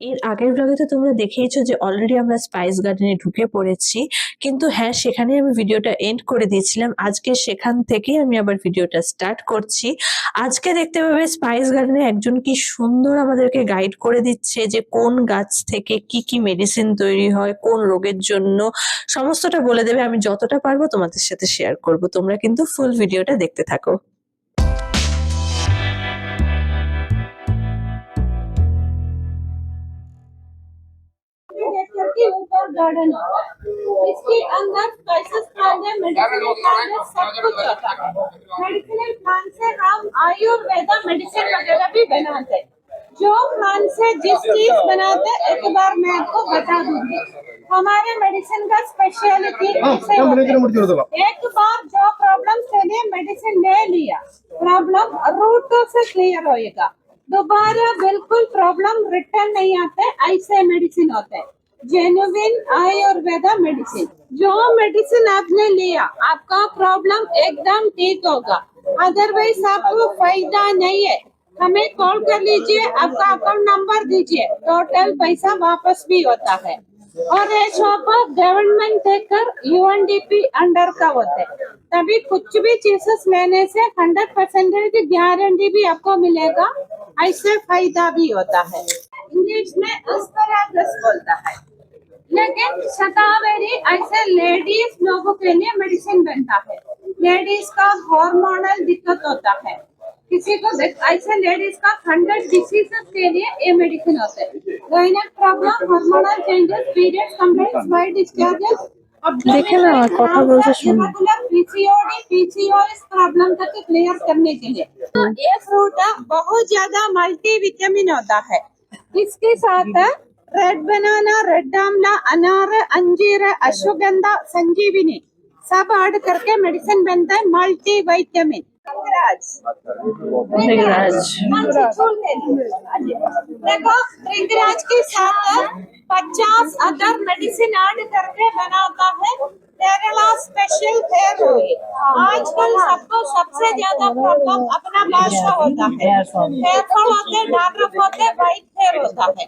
এর আগের ব্লগে তো তোমরা দেখেইছো যে অলরেডি আমরা স্পাইস গার্ডেনে ঢুকে পড়েছি। কিন্তু হ্যাঁ সেখানে আমি ভিডিওটা এন্ড করে দিয়েছিলাম। আজকে সেখান থেকেই আমি আবার ভিডিওটা স্টার্ট করছি। আজকে দেখতে পাবে স্পাইস গার্ডেনে একজন কি সুন্দর আমাদেরকে গাইড করে দিচ্ছে যে কোন গাছ থেকে কি কি মেডিসিন তৈরি হয়, কোন রোগের জন্য। সমস্তটা বলে দেবে। আমি যতটা পারব তোমাদের সাথে শেয়ার করব। তোমরা কিন্তু ফুল ভিডিওটা দেখতে থাকো। गार्डन इसके अंदर स्पाइसेस प्लांट है मेडिसिनल प्लांट है सब कुछ होता है मेडिसिनल प्लांट से हम आयुर्वेदा मेडिसिन वगैरह भी बनाते हैं। जो प्लांट से जिस चीज़ बनाते हैं एक बार मैं आपको बता दूँगी। हमारे मेडिसिन का स्पेशलिटी है। एक बार जो प्रॉब्लम के लिए मेडिसिन ले लिया। प्रॉब्लम रूट से क्लियर होएगा। दोबारा बिल्कुल प्रॉब्लम रिटर्न नहीं आते ऐसे मेडिसिन होते हैं। जेन्युइन आयुर्वेदा मेडिसिन जो मेडिसिन आपने लिया, आपका प्रॉब्लम एकदम ठीक होगा। अदरवाइज़ आपको फ़ायदा नहीं है। हमें कॉल कर लीजिए, आपका अकाउंट नंबर दीजिए। टोटल पैसा वापस भी होता है। और ये शॉप गवर्नमेंट देकर यूएनडीपी अंडर का होता है। तभी कुछ भी चीजेस लेने से हंड्रेड परसेंटेज गारंटी भी आपको मिलेगा। ऐसे फ़ायदा भी होता है। इंग्लिश में एस्परागस बोलता है। लेकिन शतावरी ऐसे लेडीज लोगों के लिए मेडिसिन बनता है लेडीज का हार्मोनल दिक्कत होता है किसी को देख- ऐसे लेडीज का हंड्रेड डिसीजेस के लिए ये मेडिसिन होते हैं gynaec problem hormonal changes periods complaints white discharges देखे ना, কথা বলছে শুনো। पीसीओडी पीसीओएस प्रॉब्लम तक क्लियर करने के लिए तो ये फ्रूट बहुत ज्यादा मल्टी विटामिन होता है इसके साथ रेड बनाना रेड आमला अनार अंजीर अश्वगंधा संजीवनी सब ऐड करके मेडिसिन बनता है मल्टी विटामिन देखो रिंगराज के साथ पचास अदर मेडिसिन ऐड करके बनाता है केरला स्पेशल हेयर ऑयल आजकल सबको सबसे ज़्यादा प्रॉब्लम अपना बादशाह होता है। हेयर फॉल होते हैं होते व्हाइट हेयर होता है।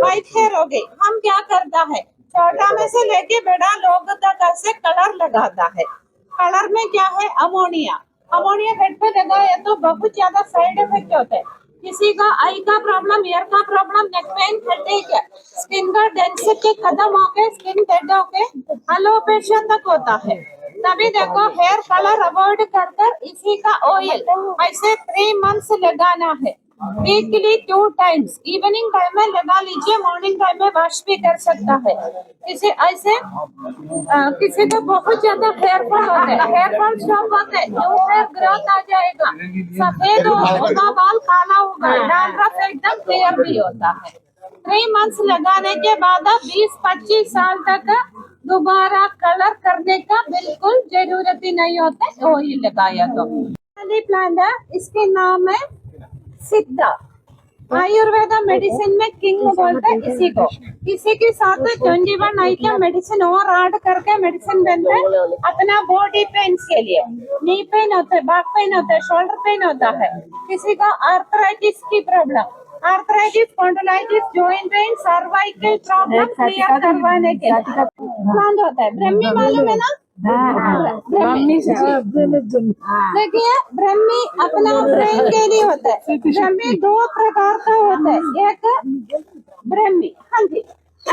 व्हाइट हेयर हो गई। हम क्या करता है? छोटा में से लेके बड़ा लोग तक ऐसे कलर लगाता है। कलर में क्या है? अमोनिया अमोनिया हेड पे लगाए तो बहुत ज़्यादा साइड इफ़ेक्ट होते हैं। किसी का आई का प्रॉब्लम ईयर का problem neck pain headache skin का डेंसिटी खत्म हो के स्किन डेड हो के अलोपेशिया तक होता है। तभी देखो हेयर कलर अवॉइड कर कर इसी का ऑयल ऐसे थ्री मंथ्स लगाना है। Weekly two times evening time में लगा लीजिए मॉर्निंग टाइम में वॉश भी कर सकता है। किसी ऐसे अ, किसी को बहुत ज़्यादा हेयर फॉल होता है। हेयर फॉल स्टॉप होता है न्यू हेयर ग्रोथ आ जाएगा। सफ़ेद होगा बाल काला होगा डैंड्रफ एकदम क्लियर भी होता है। थ्री मंथ्स लगाने के बाद 20-25 साल तक दोबारा कलर करने का बिल्कुल ज़रूरत ही नहीं होता ऑयल लगाया तो। प्लांट है इसके नाम है सिद्धा। आयुर्वेदा मेडिसिन में किंग बोलते हैं इसी को। इसी के साथ ट्वेंटी वन आइटम मेडिसिन और ऐड करके मेडिसिन बनते हैं। अपना बॉडी पेन के लिए। नी पेन होता है बैक पेन होता है शोल्डर पेन होता है। किसी को आर्थराइटिस की problem arthritis spondylitis joint pain cervical problem clear करवाने के लिए। प्लांट होता है। ब्रह्मी मालूम है ना? देखिए ब्रह्मी अपना ब्रेन के लिए होता है। ब्रह्मी दो प्रकार का होता है। एक ब्रह्मी हाँ जी।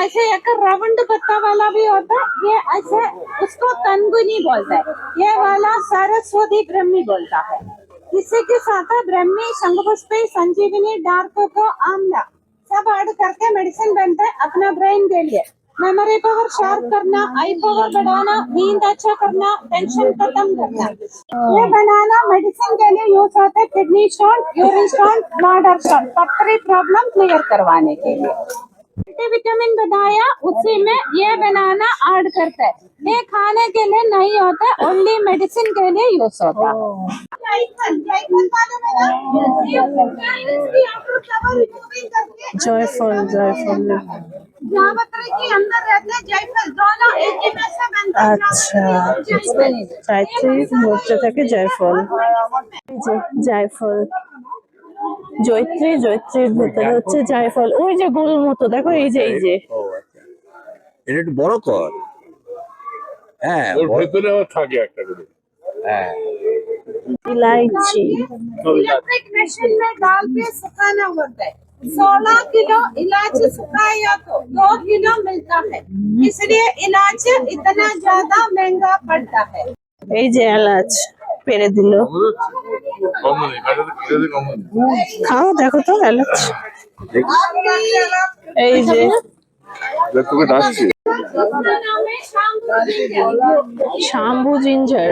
ऐसे एक रावंड पत्ता वाला भी होता है। ये ऐसे उसको तनगुनी बोलता है। ये वाला सरस्वती ब्रह्मी बोलता है। इसी के साथ ब्रह्मी शंखपुष्पी संजीवनी डार्क को आमला सब ऐड करके मेडिसिन बनता है अपना ब्रेन के लिए। मेमोरी पावर शार्प करना, आई पावर बढ़ाना, नींद अच्छा करना टेंशन खत्म करना। ये बनाना मेडिसिन के लिए यूज़ होता है kidney stone urine stone bladder stone पथरी प्रॉब्लम क्लियर करवाने के लिए। विटामिन बताया उसी में ये बनाना ऐड करता है। ये खाने के लिए नहीं होता ओनली मेडिसिन के लिए यूज़ होता। है जायफल जायफल मालूम है ना ये इसकी outer cover removing करके জয়ফল জয়ফল जावत्री के अंदर रहते हैं जायफल दोनों एक ही में से बनते हैं আচ্ছা जायफल। চাইত্রিক মধ্যে থাকে জয়ফল এই যে জায়ফল জৈত্রী জৈত্রীর ভেতরে হচ্ছে জায়ফল ওই যে গোল মতো দেখো এই যে এই যে ও আচ্ছা এটা একটু বড় কর হ্যাঁ ওর বড়- ভেতরে আবার থাকে একটা করে হ্যাঁ ইলাইচি इलेक्ट्रिक मशीन में डाल के सुखाना होता है सोलह किलो इलायची सुखाया तो दो किलो मिलता है इसलिए इलायची इतना ज्यादा महंगा पड़ता है এই যে এলাচ পেরে দিল কম নেই কাটাতে কাটাতে কম নেই খাও দেখো তো এলাচ এই যে দেখ তোকে ডাকছি শ্যাম্পু জিঞ্জার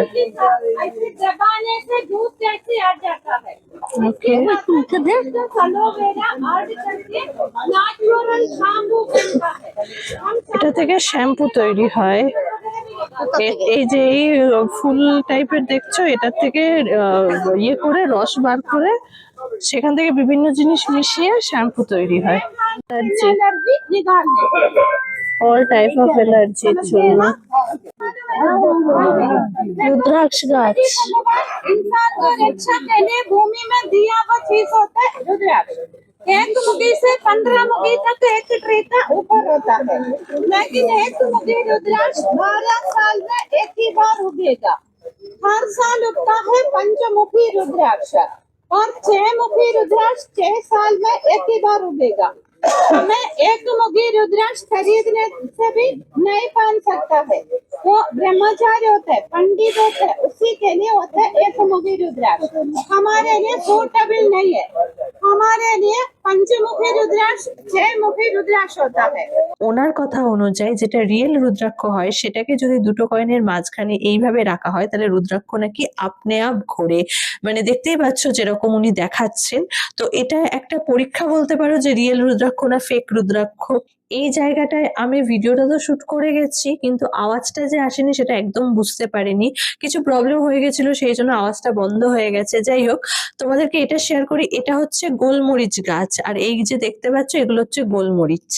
এটা থেকে শ্যাম্পু তৈরি হয়। এই যে এই ফুল টাইপের দেখছ এটা থেকে ইয়ে করে, রস বার করে, সেখান থেকে বিভিন্ন জিনিস মিশিয়ে শ্যাম্পু তৈরি হয়। all type of allergy chulna. रुद्राक्ष गाछ इंसान को रक्षा के लिए भूमि में दिया हुआ चीज़ होता है। रुद्राक्ष एक मुगी से पंद्रह मुगी तक एक ट्री का ऊपर होता है। लेकिन एक मुगी रुद्राक्ष बारह साल में एक ही बार उगेगा। हर साल उगता है पंचमुखी रुद्राक्ष। और छह मुखी रुद्राक्ष छह साल में एक ही बार उगेगा। हमें एक मुगी रुद्राक्ष खरीदने से भी नहीं पहन सकता है वो ब्रह्मचारी होता है पंडित होता है उसी के लिए होता है एक मुगी रुद्राक्ष हमारे लिए सूटेबल नहीं है हमारे लिए पंचमुखी रुद्राक्ष छह मुखी रुद्राक्ष होता है ওনার কথা অনুযায়ী যেটা রিয়েল রুদ্রাক্ষ হয় সেটাকে যদি দুটো কয়েনের মাঝখানে এইভাবে রাখা হয় তাহলে রুদ্রাক্ষ নাকি আপনে আপ ঘোরে মানে দেখতেই পাচ্ছ যেরকম উনি দেখাচ্ছেন তো এটা একটা পরীক্ষা বলতে পারো যে রিয়েল রুদ্রাক্ষ না ফেক রুদ্রাক্ষ এই জায়গাটায় আমি ভিডিওটা তো শুট করে গেছি কিন্তু আওয়াজটা যে আসেনি সেটা একদম বুঝতে পারিনি। কিছু প্রবলেম হয়ে গেছিল সেই জন্য আওয়াজটা বন্ধ হয়ে গেছে। যাই হোক তোমাদেরকে এটা শেয়ার করি এটা হচ্ছে গোলমরিচ গাছ। আর এই যে দেখতে পাচ্ছ এগুলো হচ্ছে গোলমরিচ।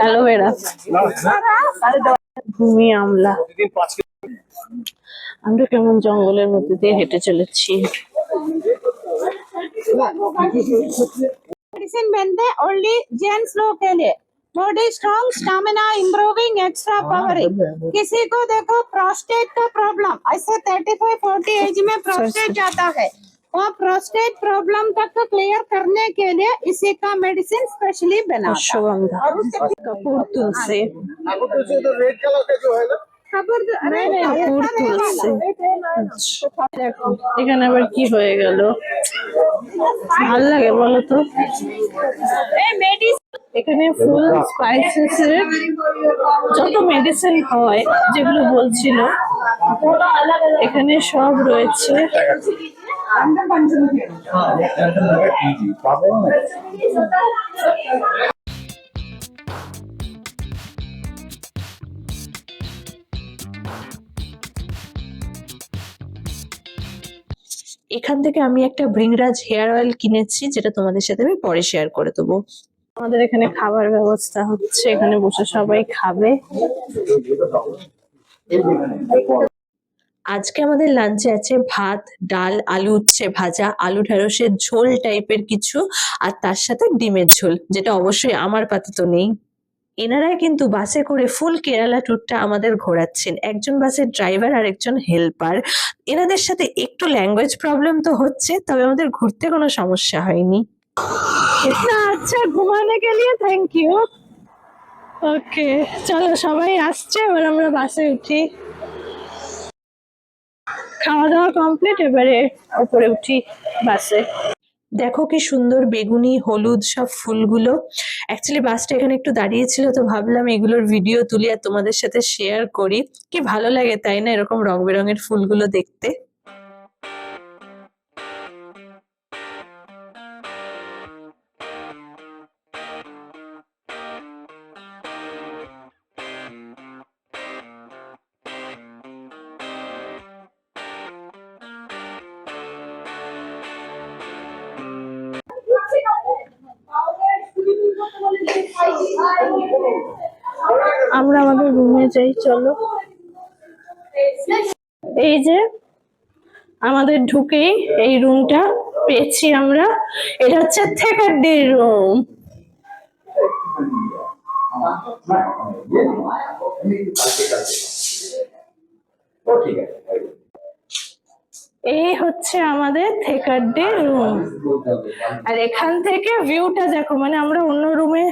অ্যালোভেরা ভূমি আমলা আমরা কেমন জঙ্গলের মধ্যে দিয়ে হেঁটে চলেছি मेडिसिन बनते ओनली जेंट्स लोग के लिए body strong stamina improving extra powering किसी को देखो प्रोस्टेट का प्रॉब्लम ऐसे थर्टी फाइव फोर्टी एज में प्रोस्टेट जाता है वो प्रोस्टेट प्रॉब्लम तक क्लियर करने के लिए इसी का मेडिसिन स्पेशली बना অশ্বগন্ধা কাপুর তুলসী खबर नहीं কাপুর তুলসী আচ্ছা, দেখো আচ্ছা, এখানে আবার কি হয়ে গেল? ভালো লাগে বলতো এখানে ফুল স্পাইসেস যত মেডিসিন হয় যেগুলো বলছিল এখানে সব রয়েছে। এখান থেকে আমি একটা ব্রিংরাজ হেয়ার অয়েল কিনেছি, যেটা তোমাদের সাথে আমি পরে শেয়ার করে দেবো। আমাদের এখানে খাবার ব্যবস্থা হচ্ছে, এখানে বসে সবাই খাবে। আজকে আমাদের লাঞ্চে আছে ভাত, ডাল, আলু উচ্ছে ভাজা, আলু ঢেঁড়সের ঝোল টাইপের কিছু, আর তার সাথে ডিমের ঝোল, যেটা অবশ্যই আমার পাতে তো নেই। এনারাই কিন্তু বাসে করে ফুল কেরালা ট্যুরটা আমাদের ঘোরাচ্ছেন। একজন বাসের ড্রাইভার আর একজন হেল্পার এনাদের সাথে একটু ল্যাঙ্গুয়েজ প্রবলেম তো হচ্ছে, তবে আমাদের ঘুরতে কোনো সমস্যা হয়নি। আচ্ছা ঘুমানে লিয়ে থ্যাংক ইউ ওকে চলো, সবাই আসছে, এবার আমরা বাসে উঠি। খাওয়া দাওয়া কমপ্লিট এবারে উপরে উঠি বাসে। দেখো কি সুন্দর বেগুনি, হলুদ সব ফুলগুলো। অ্যাকচুয়ালি বাসটা এখানে একটু দাঁড়িয়েছিল, তো ভাবলাম এগুলোর ভিডিও তুলি আর তোমাদের সাথে শেয়ার করি। কি ভালো লাগে তাই না এরকম রং বেরঙের ফুলগুলো দেখতে? আমাদের রুমে যাই, চলো। এই যে আমাদের ঢুকেই এই রুমটা পেয়েছি আমরা। এটা হচ্ছে থেকার রুম। এই হচ্ছে আমাদের থেকারডির রুম। আর এখান থেকে ভিউটা দেখো মানে আমরা অন্য রুমে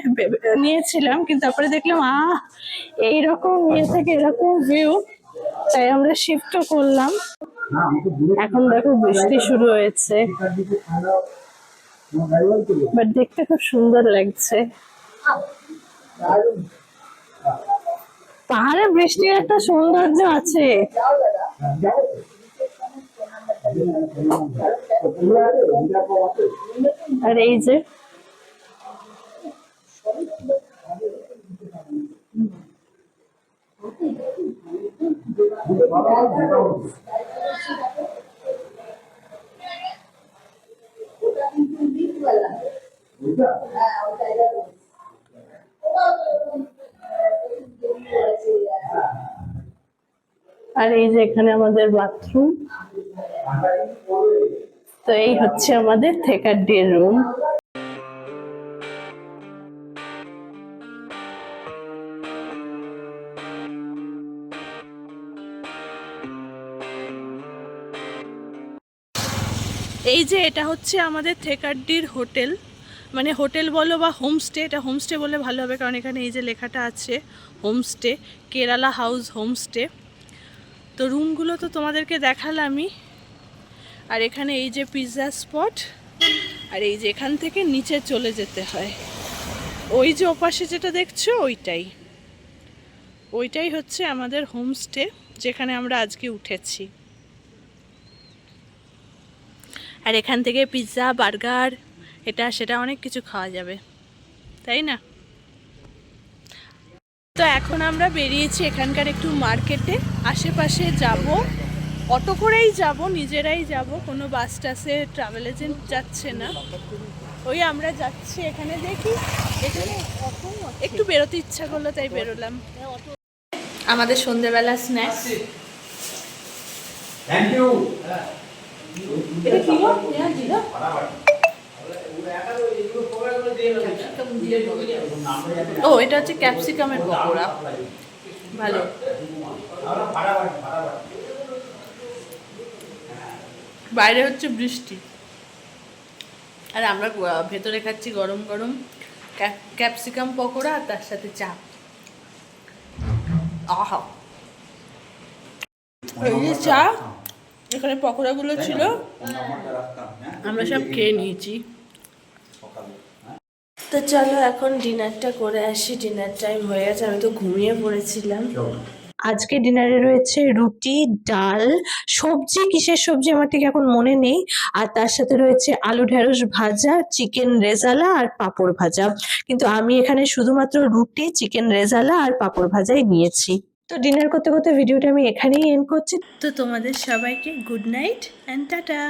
নিয়েছিলাম, কিন্তু তারপরে দেখলাম, আহ, এইরকম ইয়ে থেকে এরকম ভিউ, তাই আমরা শিফটও করলাম। এখন দেখো বৃষ্টি শুরু হয়েছে। বাট দেখতে খুব সুন্দর লাগছে। পাহাড়ে বৃষ্টির একটা সৌন্দর্য আছে। আর এই যে আর এই যে এখানে আমাদের বাথরুম তো এই হচ্ছে আমাদের থেকার ডে রুম। এই যে এটা হচ্ছে আমাদের থেকারডির হোটেল। মানে হোটেল বলো বা হোমস্টে, এটা হোমস্টে বলে ভালো হবে কারণ এখানে এই যে লেখাটা আছে, হোমস্টে, কেরালা হাউস হোমস্টে। তো রুমগুলো তো তোমাদেরকে দেখালামই। আর এখানে এই যে পিৎজা স্পট আর এই যে এখান থেকে নিচে চলে যেতে হয়। ওই যে ওপাশে যেটা দেখছ, ওইটাই। ওইটাই হচ্ছে আমাদের হোমস্টে যেখানে আমরা আজকে উঠেছি। আর এখান থেকে পিৎজা বার্গার এটা, সেটা অনেক কিছু খাওয়া যাবে। তাই না? তো এখন আমরা বেরিয়েছি এখানকার একটু মার্কেটে আশেপাশে যাব। অটো করেই যাব নিজেরাই যাব কোনো বাস টাসে ট্রাভেল এজেন্ট যাচ্ছে না। ওই আমরা যাচ্ছি এখানে দেখি এখানে একটু বেরোতে ইচ্ছা করল তাই বেরোলাম। আমাদের সন্ধেবেলা স্ন্যাক্স থ্যাংক ইউ এটা কি গো? নেহা দিল। ও এটা হচ্ছে ক্যাপসিকামের পকোড়া। ভালো। বাইরে হচ্ছে বৃষ্টি। আর আমরা ভেতরে খাচ্ছি গরম গরম ক্যাপসিকাম পকোড়া আর তার সাথে চা। আহা। এই যে চা এখানে পকোড়াগুলো ছিল। আমরা সব খেয়ে নিয়েছি। তো চলো এখন ডিনারটা করে আসি। ডিনার টাইম হয়ে গেছে আমি তো ঘুমিয়ে পড়েছিলাম। আজকে ডিনারে রয়েছে রুটি, ডাল, সবজি, কিসের সবজি আমার ঠিক এখন মনে নেই। আর তার সাথে রয়েছে আলু ঢেঁড়স ভাজা, চিকেন রেজালা আর পাঁপড় ভাজা। কিন্তু আমি এখানে শুধুমাত্র রুটি, চিকেন রেজালা আর পাঁপড় ভাজাই নিয়েছি। তো ডিনার করতে করতে ভিডিওটা আমি এখানেই এন্ড করছি। তো তোমাদের সবাইকে গুড নাইট অ্যান্ড টাটা